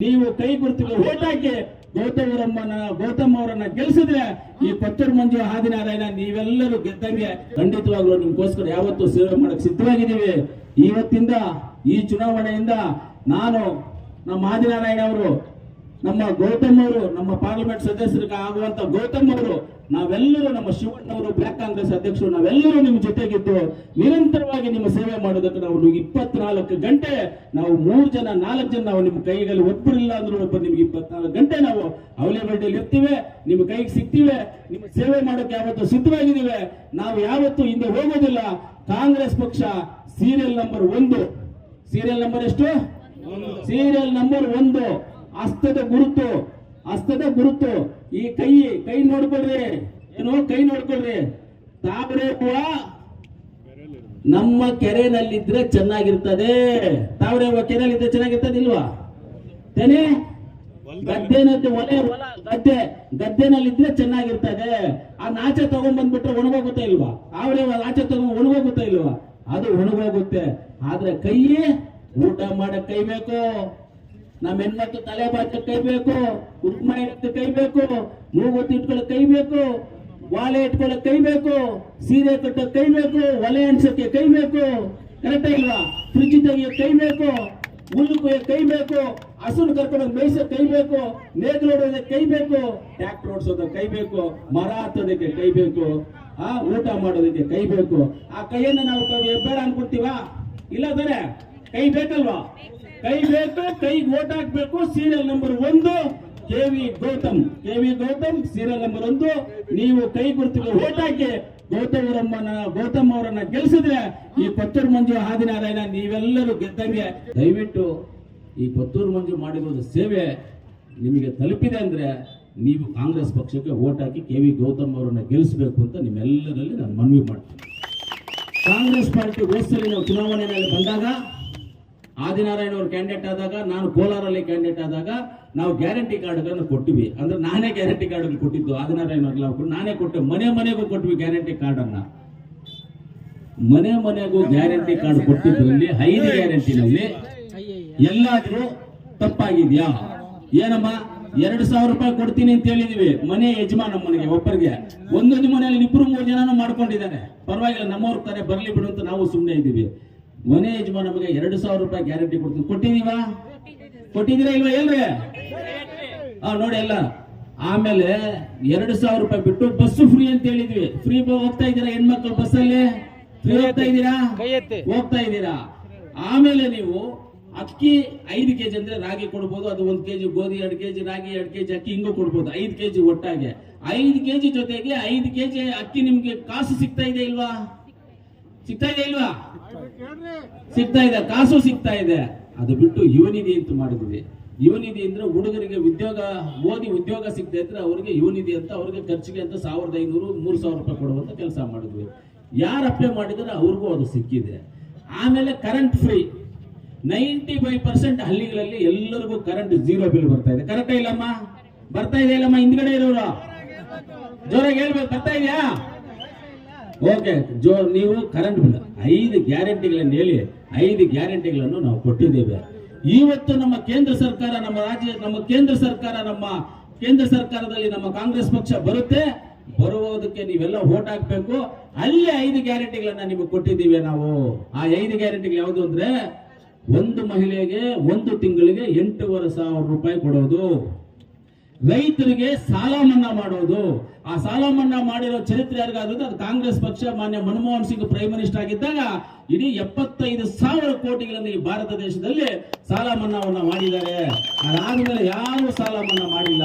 ನೀವು ಕೈ ಗುರುತಿಗೆ ಓಟ್ ಹಾಕಿ ಗೌತಮ್ ಅವರಮ್ಮನ, ಗೌತಮ್ ಅವರನ್ನ ಗೆಲ್ಸಿದ್ರೆ ಈ ಕೊತ್ತೂರು ಮಂಜು ಆದಿನಾರಾಯಣ ನೀವೆಲ್ಲರೂ ಗೆದ್ದಂಗೆ ಖಂಡಿತವಾಗ್ಲು ನಿಮ್ಗೋಸ್ಕರ ಯಾವತ್ತೂ ಸೇವೆ ಮಾಡಕ್ ಸಿದ್ಧವಾಗಿದ್ದೀವಿ. ಇವತ್ತಿಂದ ಈ ಚುನಾವಣೆಯಿಂದ ನಾನು ನಮ್ಮ ಆದಿನಾರಾಯಣ ಅವರು ನಮ್ಮ ಗೌತಮ್ ಅವರು ನಮ್ಮ ಪಾರ್ಲಿಮೆಂಟ್ ಸದಸ್ಯರಿಗೆ ಆಗುವಂತ ಗೌತಮ್ ಅವರು ನಾವೆಲ್ಲರೂ ನಮ್ಮ ಶಿವಣ್ಣವರು ಬ್ಲಾಕ್ ಕಾಂಗ್ರೆಸ್ ಅಧ್ಯಕ್ಷರು, ನಾವೆಲ್ಲರೂ ನಿಮ್ಮ ಜೊತೆಗಿದ್ದು, ನಿರಂತರವಾಗಿ ನಿಮ್ಮ ಸೇವೆ ಮಾಡೋದಕ್ಕೆ ನಾವು ಇಪ್ಪತ್ನಾಲ್ಕು ಗಂಟೆ, ನಾವು ಮೂರು ಜನ, ನಾಲ್ಕು ಜನ ನಾವು ನಿಮ್ಮ ಕೈಗಳಲ್ಲಿ ಒಬ್ಬರಿಲ್ಲ ಅಂದ್ರೂ ಒಬ್ಬರು ನಿಮ್ಗೆ ಇಪ್ಪತ್ನಾಲ್ಕು ಗಂಟೆ ನಾವು ಅವೈಲೇಬಿಲಿಟಿಯಲ್ಲಿ ಇರ್ತೀವಿ, ನಿಮ್ಮ ಕೈಗೆ ಸಿಗ್ತೀವಿ, ನಿಮ್ಮ ಸೇವೆ ಮಾಡೋಕೆ ಯಾವತ್ತು ಸಿದ್ಧವಾಗಿದ್ದೀವಿ. ನಾವು ಯಾವತ್ತೂ ಹಿಂದೆ ಹೋಗೋದಿಲ್ಲ. ಕಾಂಗ್ರೆಸ್ ಪಕ್ಷ ಸೀರಿಯಲ್ ನಂಬರ್ ಒಂದು. ಸೀರಿಯಲ್ ನಂಬರ್ ಎಷ್ಟು? ಸೀರಿಯಲ್ ನಂಬರ್ ಒಂದು. ಹಸ್ತದ ಗುರುತು ಹಸ್ತದ ಗುರುತು ಈ ಕೈ ಕೈ ನೋಡ್ಕೊಳ್ರಿ. ಏನು ಕೈ ನೋಡ್ಕೊಳ್ರಿ. ತಾವರೆ ಹೂವ ನಮ್ಮ ಕೆರೆನಲ್ಲಿದ್ರೆ ಚೆನ್ನಾಗಿರ್ತದೆ. ತಾವರೆ ಹೂವ ಕೆರೆಯಲ್ಲಿದ್ರೆ ಚೆನ್ನಾಗಿರ್ತದೆ ಇಲ್ವಾ ತಾನೇ? ಗದ್ದೆನಲ್ಲಿ ಒಲೆ ಹೊಲ ಗದ್ದೆ, ಗದ್ದೆನಲ್ಲಿದ್ರೆ ಚೆನ್ನಾಗಿರ್ತದೆ. ಆ ನಾಚೆ ತಗೊಂಡ್ಬಂದ್ಬಿಟ್ರೆ ಒಣಗೋಗುತ್ತೆ ಇಲ್ವಾ? ಹೂವ ನಾಚೆ ತಗೊಂಡ್ ಒಣಗೋಗುತ್ತೆ ಇಲ್ವಾ? ಅದು ಒಣಗೋಗುತ್ತೆ. ಆದ್ರೆ ಕೈ ಊಟ ಮಾಡಕ್ ಕೈ ಬೇಕು. ನಮ್ಮ ಹೆಣ್ಮಕ್ಳು ತಲೆ ಬಾಚ ಕೈ ಬೇಕು ಕುಂಕುಮ ಇಡಕ್ಕೆ ಕೈ ಬೇಕು ಮೂಗುತಿ ಇಟ್ಕೊಳಕ್ ಕೈ ಬೇಕು ವಾಲೆ ಇಟ್ಕೊಳಕ್ ಕೈ ಬೇಕು ಸೀರೆ ಕಟ್ಟಕ್ ಕೈ ಬೇಕು ಒಲೆ ಅನ್ಸಕ್ಕೆ ಕೈ ಬೇಕು ಕರೆಕ್ಟ್ ಇಲ್ವಾ ಫ್ರಿಜ್ ತೆಗಿಯೋ ಕೈ ಬೇಕು ಹುಲ್ಲು ಕೊಯ್ಯೋ ಕೈ ಬೇಕು ಹಸುರು ಕರ್ಕೊಂಡೋಗಿ ಮೇಯ್ಸಕ್ ಕೈ ಬೇಕು ನೇಗಿಲು ಹೊಡೋದಕ್ಕೆ ಕೈ ಬೇಕು ಟ್ಯಾಕ್ಟರ್ ಓಡಿಸೋದಕ್ಕೆ ಕೈ ಬೇಕು ಮರ ಹತ್ತೋದಕ್ಕೆ ಕೈ ಬೇಕು ಆ ಊಟ ಮಾಡೋದಕ್ಕೆ ಕೈ ಬೇಕು ಆ ಕೈಯನ್ನ ನಾವು ಬೇಡ ಅನ್ಕೊಡ್ತೀವಾ ಇಲ್ಲ ಬೇರೆ ಕೈ ಬೇಕಲ್ವಾ ಕೈ ಬೇಕು ಕೈಗೆ ಓಟ್ ಹಾಕ್ಬೇಕು ಸೀರಿಯಲ್ ನಂಬರ್ ಒಂದು K V Gautam K V Gautam serial number ಒಂದು. ನೀವು ಕೈ ಗುರುತಿಗೆ ಓಟ್ ಹಾಕಿ ಗೌತಮರಮ್ಮನ, ಗೌತಮ್ ಅವರನ್ನ ಗೆಲ್ಸಿದ್ರೆ ಈ ಪತ್ತೂರು ಮಂಜು ಆದಿನಾರಾಯಣ ನೀವೆಲ್ಲರೂ ಗೆದ್ದಂಗೆ ದಯವಿಟ್ಟು ಈ ಪತ್ತೂರು ಮಂಜು ಮಾಡಿರೋದು ಸೇವೆ ನಿಮಗೆ ತಲುಪಿದೆ ಅಂದ್ರೆ ನೀವು ಕಾಂಗ್ರೆಸ್ ಪಕ್ಷಕ್ಕೆ ಓಟ್ ಹಾಕಿ ಕೆ ವಿ ಗೌತಮ್ ಅವರನ್ನ ಗೆಲ್ಲಿಸಬೇಕು ಅಂತ ನಿಮ್ಮೆಲ್ಲರಲ್ಲಿ ನಾನು ಮನವಿ ಮಾಡ್ತೀನಿ. ಕಾಂಗ್ರೆಸ್ ಪಾರ್ಟಿ ಹೋದ್ಸಲಿ ನಾವು ಚುನಾವಣೆಯಲ್ಲಿ ಬಂದಾಗ ಆದಿನಾರಾಯಣ ಅವರು ಕ್ಯಾಂಡಿಡೇಟ್ ಆದಾಗ, ನಾನು ಕೋಲಾರಲ್ಲಿ ಕ್ಯಾಂಡಿಡೇಟ್ ಆದಾಗ, ನಾವು ಗ್ಯಾರಂಟಿ ಕಾರ್ಡ್ಗಳನ್ನು ಕೊಟ್ಟಿವಿ. ಅಂದ್ರೆ ನಾನೇ ಗ್ಯಾರಂಟಿ ಕಾರ್ಡ್ ಕೊಟ್ಟಿದ್ದು ಆದಿನಾರಾಯಣ ಕೊಟ್ಟು, ನಾನೇ ಕೊಟ್ಟೆ, ಮನೆ ಮನೆಗೂ ಕೊಟ್ವಿ ಗ್ಯಾರಂಟಿ ಕಾರ್ಡ್ ಅನ್ನ ಮನೆ ಮನೆಗೂ ಗ್ಯಾರಂಟಿ ಕಾರ್ಡ್ ಕೊಟ್ಟಿದ್ರಲ್ಲಿ, ಐದು ಗ್ಯಾರಂಟಿನಲ್ಲಿ ಎಲ್ಲಾದ್ರೂ ತಪ್ಪಾಗಿದ್ಯಾ? ಏನಮ್ಮ? ಎರಡು ಸಾವಿರ ರೂಪಾಯಿ ಕೊಡ್ತೀನಿ ಅಂತ ಹೇಳಿದೀವಿ. ಮನೆ ಯಜಮಾನ ಮನೆಗೆ, ಒಬ್ಬರಿಗೆ. ಒಂದೊಂದು ಮನೆಯಲ್ಲಿ ಇಬ್ರು ಮೂರು ಜನನೂ ಮಾಡ್ಕೊಂಡಿದ್ದಾರೆ. ಪರವಾಗಿಲ್ಲ, ನಮ್ಮವ್ರ ತಾನೇ ಬರ್ಲಿ ಬಿಡು ಅಂತ ನಾವು ಸುಮ್ಮನೆ ಇದ್ದೀವಿ. ಮನೆ ಯಜಮಾನ ನಮಗೆ ಎರಡು ಸಾವಿರ ರೂಪಾಯಿ ಗ್ಯಾರಂಟಿ ಕೊಡ್ತೀನಿ. ಕೊಟ್ಟಿದೀವಾ ಕೊಟ್ಟಿದ್ದೀರಾ ಇಲ್ವಾ ಎಲ್ರಿ? ಹಾ ನೋಡಿ ಎಲ್ಲ ಆಮೇಲೆ ಎರಡು ಸಾವಿರ ರೂಪಾಯಿ ಬಿಟ್ಟು ಬಸ್ಸು ಫ್ರೀ ಅಂತ ಹೇಳಿದ್ವಿ. ಫ್ರೀ ಹೋಗ್ತಾ ಇದ್ದೀರಾ ಹೆಣ್ಮಕ್ಳು ಬಸ್ಸಲ್ಲಿ ಫ್ರೀ ಹೋಗ್ತಾ ಇದ್ದೀರಾ? ಹೋಗ್ತಾ ಇದ್ದೀರಾ? ಆಮೇಲೆ ನೀವು ಅಕ್ಕಿ ಐದು ಕೆಜಿ ಅಂದ್ರೆ ರಾಗಿ ಕೊಡ್ಬೋದು ಅದು ಒಂದ್ ಕೆಜಿ ಗೋಧಿ ಎರಡು ಕೆಜಿ ರಾಗಿ ಎರಡು ಕೆಜಿ ಅಕ್ಕಿ ಹಿಂಗೂ ಕೊಡ್ಬೋದು ಐದು ಕೆಜಿ ಒಟ್ಟಾಗೆ. ಐದು ಕೆಜಿ ಜೊತೆಗೆ ಐದು ಕೆಜಿ ಅಕ್ಕಿ ನಿಮ್ಗೆ ಕಾಸು ಸಿಗ್ತಾ ಇದೆ ಇಲ್ವಾ? ಸಿಗ್ತಾ ಇದೆ ಇಲ್ವಾ? ಸಿಗ್ತಾ ಇದೆ. ಕಾಸು ಸಿಗ್ತಾ ಇದೆ. ಅದು ಬಿಟ್ಟು ಯುವನಿಧಿ ಅಂತ ಮಾಡಿದ್ವಿ ಯುವನಿಧಿ ಅಂದ್ರೆ ಹುಡುಗರಿಗೆ ಉದ್ಯೋಗ ಓದಿ ಉದ್ಯೋಗ ಸಿಗ್ತಾ ಇದ್ರೆ ಅವರಿಗೆ ಯುವನಿಧಿ ಅಂತ ಅವ್ರಿಗೆ ಖರ್ಚಿಗೆ ಅಂತ ಸಾವಿರದ ಐನೂರು ಮೂರು ಸಾವಿರ ರೂಪಾಯಿ ಕೊಡುವಂತ ಕೆಲಸ ಮಾಡಿದ್ವಿ ಯಾರು ಅಪ್ಲೈ ಮಾಡಿದ್ರೆ ಅವ್ರಿಗೂ ಅದು ಸಿಕ್ಕಿದೆ. ಆಮೇಲೆ current free ninety five percent ಹಳ್ಳಿಗಳಲ್ಲಿ ಎಲ್ಲರಿಗೂ ಕರೆಂಟ್ ಜೀರೋ ಬಿಲ್ ಬರ್ತಾ ಇದೆ. ಕರೆಕ್ಟ್ ಇಲ್ಲಮ್ಮ? ಬರ್ತಾ ಇದೆ ಇಲ್ಲಮ್ಮ ಹಿಂದ್ಗಡೆ ಇರೋರು? ಜೋರಾಗಿ ಹೇಳ್ಬೇಕು ಬರ್ತಾ ಇದೆಯಾ? ಓಕೆ, ಜೋ, ನೀವು ಕರೆಂಟ್ ಬಿಲ್ ಐದು ಗ್ಯಾರಂಟಿಗಳನ್ನು ಹೇಳಿ, ಐದು ಗ್ಯಾರಂಟಿಗಳನ್ನು ನಾವು ಕೊಟ್ಟಿದ್ದೇವೆ. ಇವತ್ತು ನಮ್ಮ ಕೇಂದ್ರ ಸರ್ಕಾರ, ನಮ್ಮ ರಾಜ್ಯ, ನಮ್ಮ ಕೇಂದ್ರ ಸರ್ಕಾರ, ನಮ್ಮ ಕೇಂದ್ರ ಸರ್ಕಾರದಲ್ಲಿ ನಮ್ಮ ಕಾಂಗ್ರೆಸ್ ಪಕ್ಷ ಬರುತ್ತೆ. ಬರುವುದಕ್ಕೆ ನೀವೆಲ್ಲ ಓಟ್ ಹಾಕ್ಬೇಕು. ಅಲ್ಲೇ ಐದು ಗ್ಯಾರಂಟಿಗಳನ್ನ ನಿಮಗೆ ಕೊಟ್ಟಿದ್ದೀವಿ ನಾವು. ಆ ಐದು ಗ್ಯಾರಂಟಿಗಳು ಯಾವುದು ಅಂದ್ರೆ, ಒಂದು ಮಹಿಳೆಗೆ ಒಂದು ತಿಂಗಳಿಗೆ ಎಂಟೂವರೆ ಸಾವಿರ ರೂಪಾಯಿ ಕೊಡೋದು. ರೈತರಿಗೆ ಸಾಲ ಮನ್ನಾ ಮಾಡೋದು. ಆ ಸಾಲ ಮನ್ನಾ ಮಾಡಿರೋ ಚರಿತ್ರೆ ಯಾರಿಗಾದ್ರೂ ಅದು ಕಾಂಗ್ರೆಸ್ ಪಕ್ಷ, ಮಾನ್ಯ ಮನಮೋಹನ್ ಸಿಂಗ್ ಪ್ರೈಮ್ ಮಿನಿಸ್ಟರ್ ಆಗಿದ್ದಾಗ ಇಡೀ ಎಪ್ಪತ್ತೈದು ಸಾವಿರ ಕೋಟಿಗಳನ್ನು ಈ ಭಾರತ ದೇಶದಲ್ಲಿ ಸಾಲ ಮನ್ನಾವನ್ನ ಮಾಡಿದ್ದಾರೆ. ಅದಾದ್ಮೇಲೆ ಯಾರು ಸಾಲ ಮನ್ನಾ ಮಾಡಿಲ್ಲ.